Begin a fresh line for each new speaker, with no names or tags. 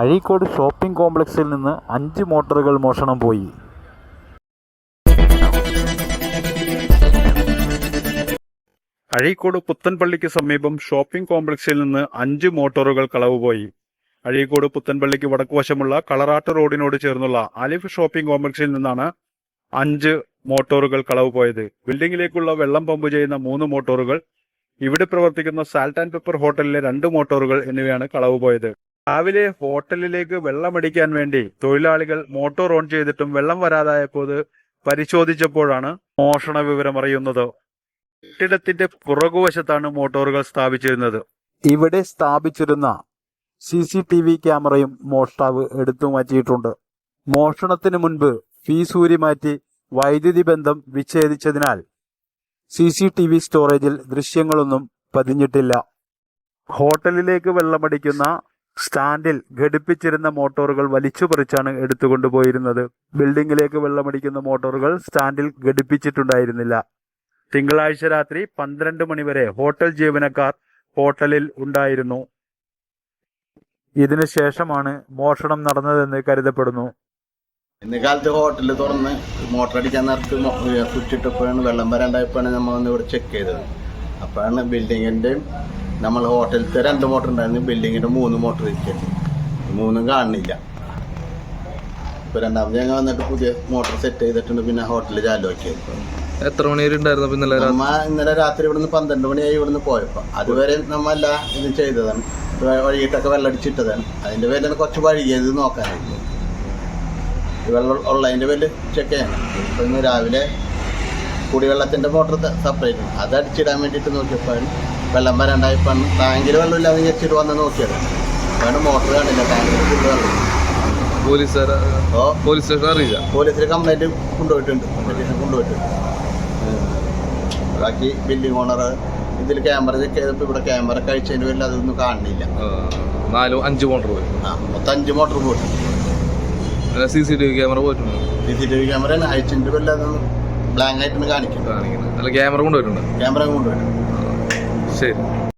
Azhikode shopping കോംപ്ലക്സിൽ നിന്ന് അഞ്ച് മോട്ടോറുകൾ മോഷണം പോയി. അഴീക്കോട് പുത്തൻപള്ളിക്ക് സമീപം ഷോപ്പിംഗ് കോംപ്ലക്സിൽ നിന്ന് അഞ്ച് മോട്ടോറുകൾ കളവുപോയി അഴീക്കോട് പുത്തൻപള്ളിക്ക് വടക്കുവശമുള്ള കളറാട്ട് റോഡിനോട് ചേർന്നുള്ള അലിഫ് ഷോപ്പിംഗ് കോംപ്ലക്സിൽ നിന്നാണ് അഞ്ച് മോട്ടോറുകൾ കളവ് പോയത്. ബിൽഡിംഗിലേക്കുള്ള വെള്ളം പമ്പ് ചെയ്യുന്ന മൂന്ന് മോട്ടോറുകൾ ഇവിടെ പ്രവർത്തിക്കുന്ന സാൾട്ട് ആൻഡ് പെപ്പർ ഹോട്ടലിലെ രണ്ട് മോട്ടോറുകൾ എന്നിവയാണ് കളവ് പോയത്. രാവിലെ ഹോട്ടലിലേക്ക് വെള്ളം അടിക്കാൻ വേണ്ടി തൊഴിലാളികൾ മോട്ടോർ ഓൺ ചെയ്തിട്ടും വെള്ളം വരാതായപ്പോൾ പരിശോധിച്ചപ്പോഴാണ് മോഷണ വിവരം അറിയുന്നത്. കെട്ടിടത്തിന്റെ പുറകുവശത്താണ് മോട്ടോറുകൾ സ്ഥാപിച്ചിരുന്നത്. ഇവിടെ സ്ഥാപിച്ചിരുന്ന സി സി ടി വി ക്യാമറയും മോഷ്ടാവ് എടുത്തു മാറ്റിയിട്ടുണ്ട്. മോഷണത്തിന് മുൻപ് ഫീസ് ഊരി മാറ്റി വൈദ്യുതി ബന്ധം വിച്ഛേദിച്ചതിനാൽ സി സി ടി വി സ്റ്റോറേജിൽ ദൃശ്യങ്ങളൊന്നും പതിഞ്ഞിട്ടില്ല. ഹോട്ടലിലേക്ക് വെള്ളമടിക്കുന്ന സ്റ്റാൻഡിൽ ഘടിപ്പിച്ചിരുന്ന മോട്ടോറുകൾ വലിച്ചുപറിച്ചാണ് എടുത്തുകൊണ്ടുപോയിരുന്നത് ബിൽഡിംഗിലേക്ക് വെള്ളമടിക്കുന്ന മോട്ടോറുകൾ സ്റ്റാൻഡിൽ ഘടിപ്പിച്ചിട്ടുണ്ടായിരുന്നില്ല. തിങ്കളാഴ്ച രാത്രി പന്ത്രണ്ട് മണിവരെ ഹോട്ടൽ ജീവനക്കാർ ഹോട്ടലിൽ ഉണ്ടായിരുന്നു. ഇതിനുശേഷമാണ് മോഷണം നടന്നതെന്ന് കരുതപ്പെടുന്നു.
ഇന്ന് കാലത്ത് ഹോട്ടലിൽ തുറന്ന് മോട്ടർ അടിക്കാൻ നേരത്ത് സ്വിച്ചിട്ടപ്പോഴാണ് വെള്ളം വരാണ്ടായപ്പോഴാണ് നമ്മൾ ഇവിടെ ചെക്ക് ചെയ്തത്. അപ്പോഴാണ് ബിൽഡിങ്ങിന്റെയും നമ്മൾ ഹോട്ടലിലത്തെ രണ്ട് മോട്ടർ ഉണ്ടായിരുന്നു. ബിൽഡിങ്ങിന്റെ മൂന്ന് മോട്ടർ ഇരിക്കുന്നത് മൂന്നും കാണുന്നില്ല. ഇപ്പോൾ രണ്ടാമത് ഞങ്ങൾ വന്നിട്ട് പുതിയ മോട്ടർ സെറ്റ് ചെയ്തിട്ടുണ്ട്. പിന്നെ ഹോട്ടലിൽ ചാലോക്കിയത്
എത്ര മണി വരെ ഉണ്ടായിരുന്നു ഇന്നലെ രാത്രി?
നമ്മ ഇന്നലെ രാത്രി ഇവിടുന്ന് പന്ത്രണ്ട് മണിയായി ഇവിടുന്ന് പോയപ്പോൾ അതുവരെ നമ്മ എല്ലാ ഇതും ചെയ്തതാണ്. വ- വഴിയിട്ടൊക്കെ വെള്ളം അടിച്ചിട്ടതാണ്. അതിന്റെ പേരിലാണ് കുറച്ച് വഴിയത് നോക്കാനായിട്ട്. വെള്ളം ഉള്ളതിന്റെ പേരിൽ ചെക്ക് ചെയ്യണം. ഇപ്പം ഇന്ന് രാവിലെ കുടിവെള്ളത്തിന്റെ മോട്ടർ സെപ്പറേറ്റ് ആണ്. അത് അടിച്ചിടാൻ വേണ്ടിയിട്ട് നോക്കിയപ്പോഴാണ് വെള്ളം വരണ്ടായി. ഇപ്പം ടാങ്കിൽ വെള്ളമില്ലാതെ വെച്ചിട്ട് വന്ന് നോക്കിയത്. അപ്പോഴാണ് മോട്ടർ കാണില്ല ടാങ്കിൽ ഫുള്ള് വെള്ളം. അപ്പോൾ
പോലീസ് സ്റ്റേഷൻ അറിയില്ല?
പോലീസിൽ കംപ്ലൈന്റ് കൊണ്ടുപോയിട്ടുണ്ട്. സ്റ്റേഷൻ കൊണ്ടുപോയിട്ടുണ്ട്. ബാക്കി ബിൽഡിംഗ് ഓണർ ഇതിൽ ക്യാമറ ചെക്ക് ചെയ്തപ്പോൾ ഇവിടെ ക്യാമറ കഴിച്ചതിന്റെ പേരിൽ അതൊന്നും കാണുന്നില്ല.
നാലോ അഞ്ച് മോട്ടർ പോയി
ആ മൊത്തം അഞ്ച് മോട്ടർ പോയി
C C T V camera പോയിട്ടുണ്ട്?
C C T V camera അയച്ചതിന്റെ പേരിൽ അതൊന്നും ബ്ലാങ്ക് ആയിട്ടാണ് കാണിക്കുന്നത്.
കാണിക്കുന്നത്. അല്ല ക്യാമറ കൊണ്ടുപോയിട്ടുണ്ട്.
ക്യാമറ കൊണ്ടുപോയിട്ടുണ്ട്.
ser.